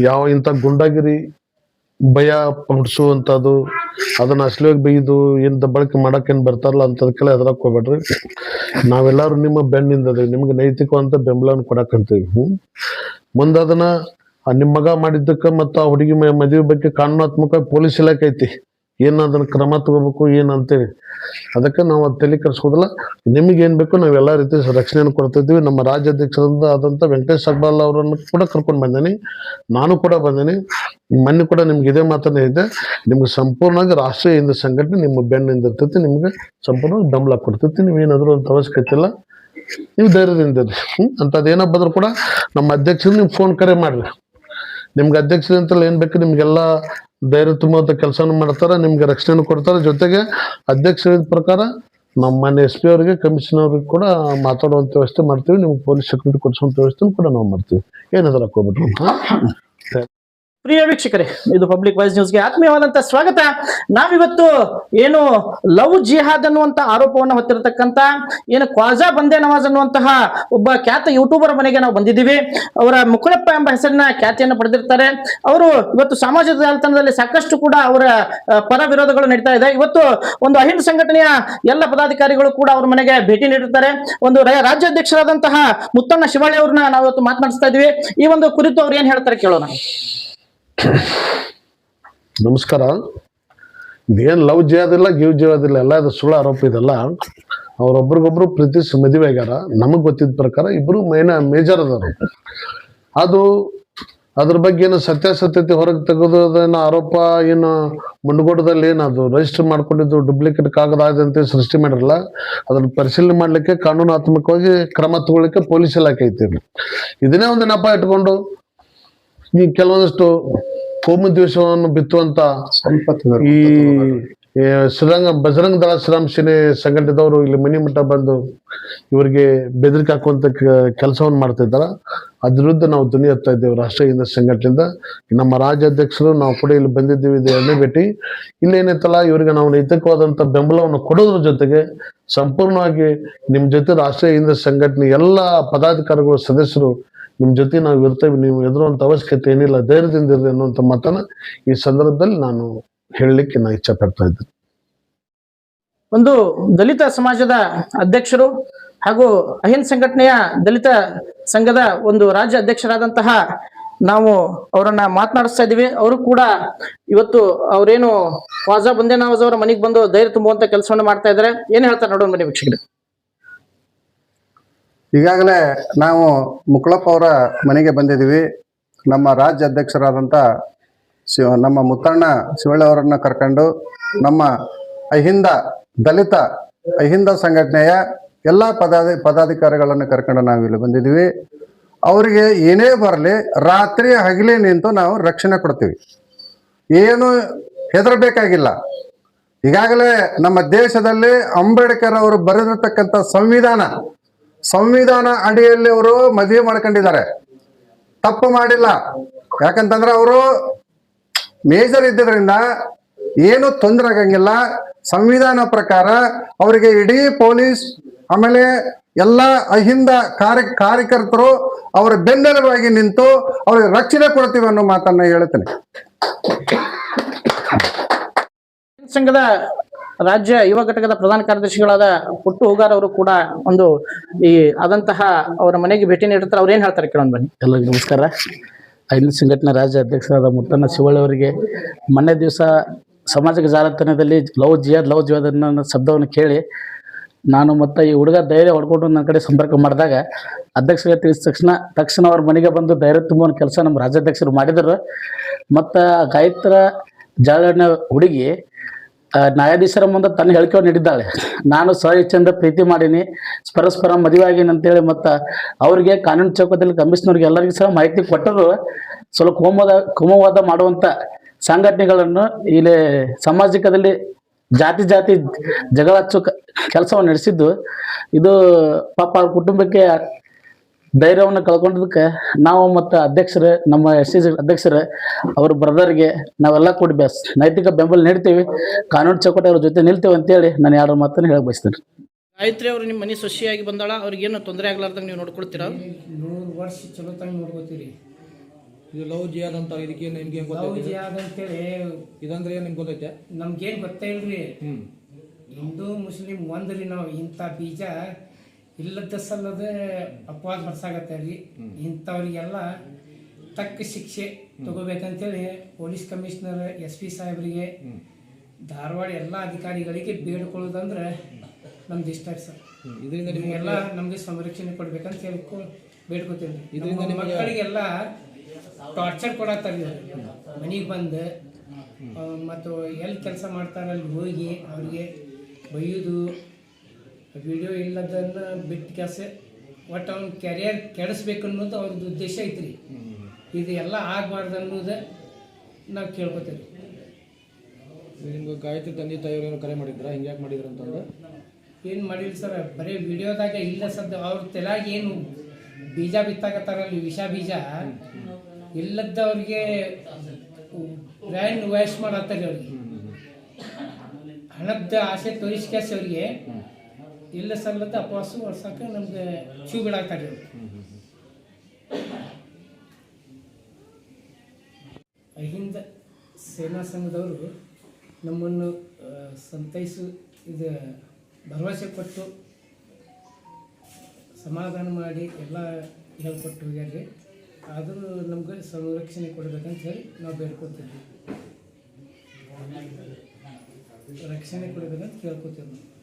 ಯಾವ ಇಂಥ ಗುಂಡಾಗಿರಿ ಭಯ ಪಡಿಸುವಂಥದ್ದು ಅದನ್ನ ಅಶ್ಲೀಲ ಬೈದು ಏನ್ ಬಳಕೆ ಮಾಡಕ್ ಏನ್ ಬರ್ತಾರಲ್ಲ ಅಂತದಕ್ಕೆಲ್ಲ ಹೆದರಕ್ ಹೋಗ್ಬೇಡ್ರಿ. ನಾವೆಲ್ಲರೂ ನಿಮ್ಮ ಬೆನ್ನಿಂದದ್ರಿ ನಿಮ್ಗೆ ನೈತಿಕವಂತ ಬೆಂಬಲವನ್ನು ಕೊಡಕಂತೀವಿ ಮುಂದೆ ಅದನ್ನ ಆ ನಿಮ್ ಮಗ ಮಾಡಿದ್ದಕ್ಕೆ ಮತ್ತು ಆ ಹುಡುಗಿ ಮದುವೆ ಬಗ್ಗೆ ಕಾನೂನಾತ್ಮಕ ಪೊಲೀಸ್ ಇಲಾಖೆ ಐತಿ. ಏನ್ ಅದನ್ನು ಕ್ರಮ ತಗೋಬೇಕು ಏನು ಅಂತೇಳಿ ಅದಕ್ಕೆ ನಾವು ಅದು ತಲೆ ಕರೆಸ್ಕೋದಿಲ್ಲ ನಿಮಗೆ ಬೇಕೋ ಬೇಕು ನಾವು ಎಲ್ಲ ರೀತಿ ರಕ್ಷಣೆಯನ್ನು ಕೊಡ್ತಿದ್ವಿ ನಮ್ಮ ರಾಜ್ಯಾಧ್ಯಕ್ಷರಿಂದ ಆದಂಥ ವೆಂಕಟೇಶ್ ಅಗ್ಬಾಲ್ ಅವರನ್ನು ಕೂಡ ಕರ್ಕೊಂಡು ಬಂದೇನಿ. ನಾನು ಕೂಡ ಬಂದೇನಿ. ಮೊನ್ನೆ ಕೂಡ ನಿಮ್ಗೆ ಇದೇ ಮಾತನ್ನೇ ಇದೆ ನಿಮ್ಗೆ ಸಂಪೂರ್ಣವಾಗಿ ರಾಷ್ಟ್ರೀಯ ಹಿಂದೂ ಸಂಘಟನೆ ನಿಮ್ಮ ಬೆನ್ನಿಂದ ಇರ್ತೈತಿ, ನಿಮ್ಗೆ ಸಂಪೂರ್ಣವಾಗಿ ಬೆಂಬಲ ಕೊಡ್ತೈತಿ. ನೀವೇನಾದರೂ ಅಂತ ಅವಶ್ಯಕತೆ ಇಲ್ಲ. ನೀವು ಧೈರ್ಯದಿಂದ ಹ್ಮ್ ಅಂಥದ್ದು ಏನೋ ಬಂದ್ರು ಕೂಡ ನಮ್ಮ ಅಧ್ಯಕ್ಷರು ನೀವು ಫೋನ್ ಕರೆ ಮಾಡಿರಿ. ನಿಮ್ಗೆ ಅಧ್ಯಕ್ಷರಂತಲ್ಲ ಏನು ಬೇಕು ನಿಮ್ಗೆಲ್ಲ ಧೈರ್ಯ ತುಂಬುವಂತ ಕೆಲಸನ ಮಾಡ್ತಾರೆ, ನಿಮ್ಗೆ ರಕ್ಷಣೆ ಕೊಡ್ತಾರೆ. ಜೊತೆಗೆ ಅಧ್ಯಕ್ಷ ಪ್ರಕಾರ ನಮ್ಮ ಮನೆ ಎಸ್ ಪಿ ಅವರಿಗೆ, ಕಮಿಷನ್ ಅವ್ರಿಗೆ ಕೂಡ ಮಾತಾಡುವಂತ ವ್ಯವಸ್ಥೆ ಮಾಡ್ತೀವಿ. ನಿಮ್ಗೆ ಪೊಲೀಸ್ ಸೆಕ್ಯೂರಿಟಿ ಕೊಡಿಸುವಂತ ವ್ಯವಸ್ಥೆ ಕೂಡ ನಾವು ಮಾಡ್ತೀವಿ. ಏನಾದ್ರು ಹಾಕೋಬಿಟ್ರು ಪ್ರಿಯ ವೀಕ್ಷಕರೇ, ಇದು ಪಬ್ಲಿಕ್ ವಾಯ್ಸ್ ನ್ಯೂಸ್ಗೆ ಆತ್ಮೀಯವಾದಂತ ಸ್ವಾಗತ. ನಾವಿವತ್ತು ಏನು ಲವ್ ಜಿಹಾದ್ ಅನ್ನುವಂತ ಆರೋಪವನ್ನು ಹೊತ್ತಿರತಕ್ಕಂತ, ಏನು ಖ್ವಾಜಾ ಬಂದೆ ನವಾಜ್ ಅನ್ನುವಂತಹ ಒಬ್ಬ ಖ್ಯಾತ ಯೂಟ್ಯೂಬರ್ ಮನೆಗೆ ನಾವು ಬಂದಿದ್ದೀವಿ. ಅವರ ಮುಕುಳಪ್ಪ ಎಂಬ ಹೆಸರಿನ ಖ್ಯಾತಿಯನ್ನು ಪಡೆದಿರ್ತಾರೆ. ಅವರು ಇವತ್ತು ಸಾಮಾಜಿಕ ಜಾಲತಾಣದಲ್ಲಿ ಸಾಕಷ್ಟು ಕೂಡ ಅವರ ಪರ ವಿರೋಧಗಳು ನಡೀತಾ ಇದೆ. ಇವತ್ತು ಒಂದು ಅಹಿಂದ ಸಂಘಟನೆಯ ಎಲ್ಲ ಪದಾಧಿಕಾರಿಗಳು ಕೂಡ ಅವ್ರ ಮನೆಗೆ ಭೇಟಿ ನೀಡಿರ್ತಾರೆ. ಒಂದು ರಾಜ್ಯಾಧ್ಯಕ್ಷರಾದಂತಹ ಮುತ್ತಣ್ಣ ಶಿವಳ್ಳಿ ಅವ್ರನ್ನ ನಾವು ಇವತ್ತು ಮಾತನಾಡಿಸ್ತಾ ಇದೀವಿ ಈ ಒಂದು ಕುರಿತು ಅವ್ರು ಏನ್ ಹೇಳ್ತಾರೆ ಕೇಳೋಣ. ನಮಸ್ಕಾರ. ಇದೇನ್ ಲವ್ ಜಿಯೋದಿಲ್ಲ ಗಿವ್ ಜಿಯೋದಿಲ್ಲ ಎಲ್ಲ ಇದು ಸುಳ್ಳು ಆರೋಪ ಇದೆಲ್ಲ. ಅವ್ರೊಬ್ರಿಗೊಬ್ರು ಪ್ರೀತಿಸಿ ಆಗ್ಯಾರ. ನಮಗ್ ಗೊತ್ತಿದ್ದ ಪ್ರಕಾರ ಇಬ್ರು ಮೇನ ಮೇಜರ್ ಅದಾರ. ಅದು ಅದ್ರ ಬಗ್ಗೆ ಏನು ಸತ್ಯಾಸತ್ಯತೆ ಹೊರಗೆ ತೆಗೆದೋದೇನೋ ಆರೋಪ, ಏನು ಮುಂಡಗೋಡದಲ್ಲಿ ಅದು ರಿಜಿಸ್ಟರ್ ಮಾಡ್ಕೊಂಡಿದ್ದು ಡೂಪ್ಲಿಕೇಟ್ ಕಾಗದ ಅಂತ ಸೃಷ್ಟಿ ಮಾಡಿರಲ್ಲ ಅದನ್ನ ಪರಿಶೀಲನೆ ಮಾಡ್ಲಿಕ್ಕೆ ಕಾನೂನಾತ್ಮಕವಾಗಿ ಕ್ರಮ ತಗೊಳ್ಳಿಕ್ಕೆ ಪೊಲೀಸ್ ಇಲಾಖೆ ಐತಿ ಇದನ್ನೇ ಒಂದು ನೆಪ ಇಟ್ಕೊಂಡು ಈ ಕೆಲವೊಂದಷ್ಟು ಕೋಮು ದಿವಸವನ್ನು ಬಿತ್ತುವಂತ ಈ ಈ ಶ್ರೀರಂಗ ಬಜರಂಗ ದಳ ಶ್ರೀರಾಮ್ ಸೇನೆ ಸಂಘಟನೆದವರು ಇಲ್ಲಿ ಮನಿ ಮಠ ಬಂದು ಇವರಿಗೆ ಬೆದರಿಕೆ ಹಾಕುವಂತ ಕೆಲಸವನ್ನು ಮಾಡ್ತಾ ಇದ್ದಾರ ಅದ್ರ ವಿರುದ್ಧ ನಾವು ಧ್ವನಿ ಎತ್ತಾ ಇದ್ದೇವೆ ರಾಷ್ಟ್ರೀಯ ಹಿಂದ ಸಂಘಟನೆಯಿಂದ. ನಮ್ಮ ರಾಜ್ಯಾಧ್ಯಕ್ಷರು ನಾವು ಕೂಡ ಇಲ್ಲಿ ಬಂದಿದ್ದೀವಿ ಇದು ಎರಡನೇ ಭೇಟಿ. ಇಲ್ಲಿ ಏನೈತಲ್ಲ ಇವರಿಗೆ ನಾವು ನೈತಿಕವಾದಂತ ಬೆಂಬಲವನ್ನು ಕೊಡೋದ್ರ ಜೊತೆಗೆ ಸಂಪೂರ್ಣವಾಗಿ ನಿಮ್ಮ ಜೊತೆ ರಾಷ್ಟ್ರೀಯ ಹಿಂದ ಸಂಘಟನೆ ಎಲ್ಲ ಪದಾಧಿಕಾರಿಗಳು ಸದಸ್ಯರು ನಿಮ್ ಜೊತೆ ನಾವು ಇರ್ತೇವೆ, ನೀವು ಎದುರುವಂತ ಅವಶ್ಯಕತೆ ಏನಿಲ್ಲ, ಧೈರ್ಯದಿಂದ ಇರಲಿ ಅನ್ನುವಂಥ ಮಾತನ್ನ ಈ ಸಂದರ್ಭದಲ್ಲಿ ನಾನು ಹೇಳಲಿಕ್ಕೆ ನಾ ಇಚ್ಛೆ ಪಡ್ತಾ ಇದ್ದೇನೆ. ಒಂದು ದಲಿತ ಸಮಾಜದ ಅಧ್ಯಕ್ಷರು ಹಾಗೂ ಅಹಿಂದ ಸಂಘಟನೆಯ ದಲಿತ ಸಂಘದ ಒಂದು ರಾಜ್ಯ ಅಧ್ಯಕ್ಷರಾದಂತಹ ನಾವು ಅವರನ್ನ ಮಾತನಾಡಿಸ್ತಾ ಇದೀವಿ ಅವರು ಕೂಡ ಇವತ್ತು ಅವರೇನು ಖವಾಜಾ ಬಂದೇನಾವಾಜ್ ನವಾಜ್ ಅವರ ಮನೆಗೆ ಬಂದು ಧೈರ್ಯ ತುಂಬುವಂತ ಕೆಲಸವನ್ನು ಮಾಡ್ತಾ ಇದ್ದಾರೆ. ಏನ್ ಹೇಳ್ತಾರೆ ನೋಡೋಣ ಬನ್ನಿ ವೀಕ್ಷಕರು. ಈಗಾಗಲೇ ನಾವು ಮುಕುಳಪ್ಪ ಅವರ ಮನೆಗೆ ಬಂದಿದ್ದೀವಿ. ನಮ್ಮ ರಾಜ್ಯ ಅಧ್ಯಕ್ಷರಾದಂಥ ಶಿವ ನಮ್ಮ ಮುತ್ತಣ್ಣ ಶಿವಳ್ಳಿ ಅವರನ್ನು ಕರ್ಕೊಂಡು ನಮ್ಮ ಅಹಿಂದ ದಲಿತ ಅಹಿಂದ ಸಂಘಟನೆಯ ಎಲ್ಲ ಪದಾಧಿ ಪದಾಧಿಕಾರಿಗಳನ್ನು ಕರ್ಕೊಂಡು ನಾವು ಇಲ್ಲಿ ಬಂದಿದ್ದೀವಿ. ಅವರಿಗೆ ಏನೇ ಬರಲಿ ರಾತ್ರಿ ಹಗಲಿ ನಿಂತು ನಾವು ರಕ್ಷಣೆ ಕೊಡ್ತೀವಿ. ಏನು ಹೆದರಬೇಕಾಗಿಲ್ಲ. ಈಗಾಗಲೇ ನಮ್ಮ ದೇಶದಲ್ಲಿ ಅಂಬೇಡ್ಕರ್ ಅವರು ಬರೆದಿರ್ತಕ್ಕಂಥ ಸಂವಿಧಾನ ಸಂವಿಧಾನ ಅಡಿಯಲ್ಲಿ ಅವರು ಮದುವೆ ಮಾಡ್ಕೊಂಡಿದ್ದಾರೆ. ತಪ್ಪು ಮಾಡಿಲ್ಲ. ಯಾಕಂತಂದ್ರೆ ಅವರು ಮೇಜರ್ ಇದ್ದಿದ್ರಿಂದ ಏನು ತೊಂದರೆ ಆಗಂಗಿಲ್ಲ. ಸಂವಿಧಾನ ಪ್ರಕಾರ ಅವರಿಗೆ ಇಡೀ ಪೊಲೀಸ್, ಆಮೇಲೆ ಎಲ್ಲ ಅಹಿಂದ ಕಾರ್ಯ ಕಾರ್ಯಕರ್ತರು ಅವರ ಬೆನ್ನೆಲುಬಾಗಿ ನಿಂತು ಅವರಿಗೆ ರಕ್ಷಣೆ ಕೊಡ್ತೀವಿ ಅನ್ನೋ ಮಾತನ್ನ ಹೇಳ್ತೇನೆ. ಸಂಘದ ರಾಜ್ಯ ಯುವ ಘಟಕದ ಪ್ರಧಾನ ಕಾರ್ಯದರ್ಶಿಗಳಾದ ಪುಟ್ಟು ಹೋಗಾರ್ ಅವರು ಕೂಡ ಒಂದು ಈ ಆದಂತಹ ಅವರ ಮನೆಗೆ ಭೇಟಿ ನೀಡುತ್ತಾರೆ ಅವ್ರು ಏನ್ ಹೇಳ್ತಾರೆ ಕೇಳೋಣ ಬನ್ನಿ. ಎಲ್ಲರಿಗೂ ನಮಸ್ಕಾರ. ಐದು ಸಂಘಟನೆ ರಾಜ್ಯ ಅಧ್ಯಕ್ಷರಾದ ಮುತ್ತಣ್ಣ ಶಿವಳ್ಳಿ ಅವರಿಗೆ ಮೊನ್ನೆ ದಿವಸ ಸಾಮಾಜಿಕ ಜಾಲತಾಣದಲ್ಲಿ ಲವ್ ಜಿಯಾದ್ ಲವ್ ಜಿಯಾದ್ ಅನ್ನೋ ಶಬ್ದವನ್ನು ಕೇಳಿ ನಾನು ಮತ್ತು ಈ ಹುಡುಗ ಧೈರ್ಯ ಹೊಡ್ಕೊಂಡು ನನ್ನ ಕಡೆ ಸಂಪರ್ಕ ಮಾಡಿದಾಗ ಅಧ್ಯಕ್ಷರಿಗೆ ತಿಳಿಸಿದ ತಕ್ಷಣ ತಕ್ಷಣ ಅವ್ರ ಮನೆಗೆ ಬಂದು ಧೈರ್ಯ ತುಂಬುವ ಕೆಲಸ ನಮ್ಮ ರಾಜ್ಯಾಧ್ಯಕ್ಷರು ಮಾಡಿದರು. ಮತ್ತು ಗಾಯತ್ರ ಜಾಲಣ್ಣ ಹುಡುಗಿ ನ್ಯಾಯಾಧೀಶರ ಮುಂದೆ ತನ್ನ ಹೇಳಿಕೆ ನೀಡಿದ್ದಾಳೆ. ನಾನು ಸ್ವ ಇಚ್ಛೆಯಿಂದ ಪ್ರೀತಿ ಮಾಡೀನಿ, ಪರಸ್ಪರ ಮದುವೆ ಆಗೀನಿ ಅಂತೇಳಿ ಮತ್ತು ಅವರಿಗೆ ಕಾನೂನು ಚೌಕದಲ್ಲಿ ಕಮಿಷನರ್ಗೆ ಎಲ್ಲರಿಗೂ ಸಹ ಮಾಹಿತಿ ಕೊಟ್ಟರು ಸ್ವಲ್ಪ ಕೋಮದ, ಕೋಮವಾದ ಮಾಡುವಂಥ ಸಂಘಟನೆಗಳನ್ನು ಇಲ್ಲಿ ಸಾಮಾಜಿಕದಲ್ಲಿ ಜಾತಿ ಜಾತಿ ಜಗಳ ಕೆಲಸವನ್ನು ನಡೆಸಿದ್ದು. ಇದು ಪಾಪ ಅವ್ರ ಕುಟುಂಬಕ್ಕೆ ಧೈರ್ಯವನ್ನು ಕಳ್ಕೊಂಡಿದ್ದಕ್ಕೆ ನಾವು ಮತ್ತು ಅಧ್ಯಕ್ಷರು ನಮ್ಮ ಎಸ್ ಸಿ ಅಧ್ಯಕ್ಷರು ಅವ್ರ ಬ್ರದರ್ಗೆ ನಾವೆಲ್ಲ ಕೂಡಿ ಬೆಸ್ ನೈತಿಕ ಬೆಂಬಲ ನೀಡ್ತೀವಿ. ಕಾನೂನು ಚೌಕಟ್ಟೆ ಅವ್ರ ಜೊತೆ ನಿಲ್ತೀವಿ ಅಂತೇಳಿ ನಾನು ಎರಡು ಮಾತನ್ನು ಹೇಳಕ್ ಬಯಸ್ತೇನೆ. ಗಾಯತ್ರಿ ಅವರು ನಿಮ್ಮ ಮನೆ ಸೊಸಿಯಾಗಿ ಬಂದಾಳ ಅವ್ರಿಗೇನು ತೊಂದರೆ ಆಗ್ಲಾರ್ದಂಗೆ ನೀವು ನೋಡ್ಕೊಳ್ತೀರಾ? ನೂರು ವರ್ಷ ಚಲೋ ತಂಗ ನೋಡ್ಕೋತೀರಿ. ಇದು ಲವ್ ಜಿಯಾದ್ ಅಂತ ಇದಕ್ಕೆ ನಿಮ್ಗೆ ಏನು ಲವ್ ಗೊತ್ತೈತೆ ಅಂತೇಳಿ ಇದಂದ್ರೆ ಏನು ನಿಮ್ಗೆ ಗೊತ್ತೈತೆ? ನಮ್ಗೇನು ಗೊತ್ತೇ ಇಲ್ರಿ. ಹಿಂದೂ ಮುಸ್ಲಿಂ ಒಂದ್ರಿ ನಾವು ಇಂಥ ಬೀಜ ಇಲ್ಲದ ಸಲ್ಲದೆ ಅಪವಾದ ರೀ ಇಂಥವ್ರಿಗೆಲ್ಲ ತಕ್ಕ ಶಿಕ್ಷೆ ತಗೋಬೇಕಂತೇಳಿ ಪೊಲೀಸ್ ಕಮಿಷನರ್ ಎಸ್ ಪಿ ಸಾಹೇಬರಿಗೆ ಧಾರವಾಡ ಎಲ್ಲ ಅಧಿಕಾರಿಗಳಿಗೆ ಬೇಡ್ಕೊಳ್ಳೋದಂದ್ರೆ ನಮ್ದು ಇಷ್ಟ ಸರ್. ಇದರಿಂದ ನಿಮಗೆಲ್ಲ ನಮಗೆ ಸಂರಕ್ಷಣೆ ಕೊಡ್ಬೇಕಂತ ಹೇಳ್ಕೊ ಬೇಡ್ಕೊತೀನಿ. ಇದರಿಂದ ಮಕ್ಕಳಿಗೆಲ್ಲ ಟಾರ್ಚರ್ ಕೊಡತ್ತಾರ ಮನೆಗೆ ಬಂದು ಮತ್ತು ಎಲ್ಲಿ ಕೆಲಸ ಮಾಡ್ತಾರೆ ಅಲ್ಲಿ ಹೋಗಿ ಅವ್ರಿಗೆ ಬೈಯೋದು ವಿಡಿಯೋ ಇಲ್ಲದನ್ನ ಬಿಟ್ಟು ಕೆಲಸ ಒಟ್ಟು ಅವ್ನ ಕೆರಿಯರ್ ಕೆಡಿಸ್ಬೇಕು ಅನ್ನೋದು ಅವ್ರದ್ದು ಉದ್ದೇಶ ಐತ್ರಿ. ಇದು ಎಲ್ಲ ಆಗಬಾರ್ದು ಅನ್ನೋದು ನಾವು ಕೇಳ್ಕೊತೀವಿ. ನಿಮ್ಗೆ ಗಾಯತ್ರಿ ತಂದೆ ತಾಯಿಯವರು ಏನು ಕರೆ ಮಾಡಿದ್ರ? ಹಿಂಗ್ಯಾಕ್ ಮಾಡಿದ್ರು ಅಂತಂದ್ರೆ ಏನು ಮಾಡಿಲ್ಲ ಸರ್ ಬರೀ ವಿಡಿಯೋದಾಗ ಇಲ್ಲ ಸದ್ದ ಅವ್ರ ತಲೆಯಾಗ ಏನು ಬೀಜ ಬಿತ್ತಾಕತ್ತಾರಲ್ಲ ವಿಷ ಬೀಜ? ಇಲ್ಲದವ್ರಿಗೆ ಬ್ರ್ಯಾಂಡ್ ವೇಸ್ಟ್ ಮಾಡತ್ತಾರೆ ಅವ್ರಿಗೆ. ಹಣದ ಆಸೆ ತೋರಿಸ್ಕ್ಯಾಸ ಅವ್ರಿಗೆ. ಇಲ್ಲ ಸಲ್ಲದ ಅಪವಾಸ ನಮ್ಗೆ ಬಿಡಾಕ್ತಾರೆ ಅವ್ರು ಅಹಿಂದ ಸೇನಾ ಸಂಘದವರು ನಮ್ಮನ್ನು ಸಂತೈಸು ಇದು ಭರವಸೆ ಕೊಟ್ಟು ಸಮಾಧಾನ ಮಾಡಿ ಎಲ್ಲ ಹೇಳ್ಕೊಟ್ಟು ಹೋಗ್ಯಾರ್ರಿ. ಆದರೂ ನಮ್ಗೆ ಸಂರಕ್ಷಣೆ ಕೊಡ್ಬೇಕಂತ ಹೇಳಿ ನಾವು ಬೇಡ್ಕೊತೀವಿ ರಕ್ಷಣೆ ಕೊಡ್ಬೇಕಂತ ಕೇಳ್ಕೊತೀವಿ ನಾವು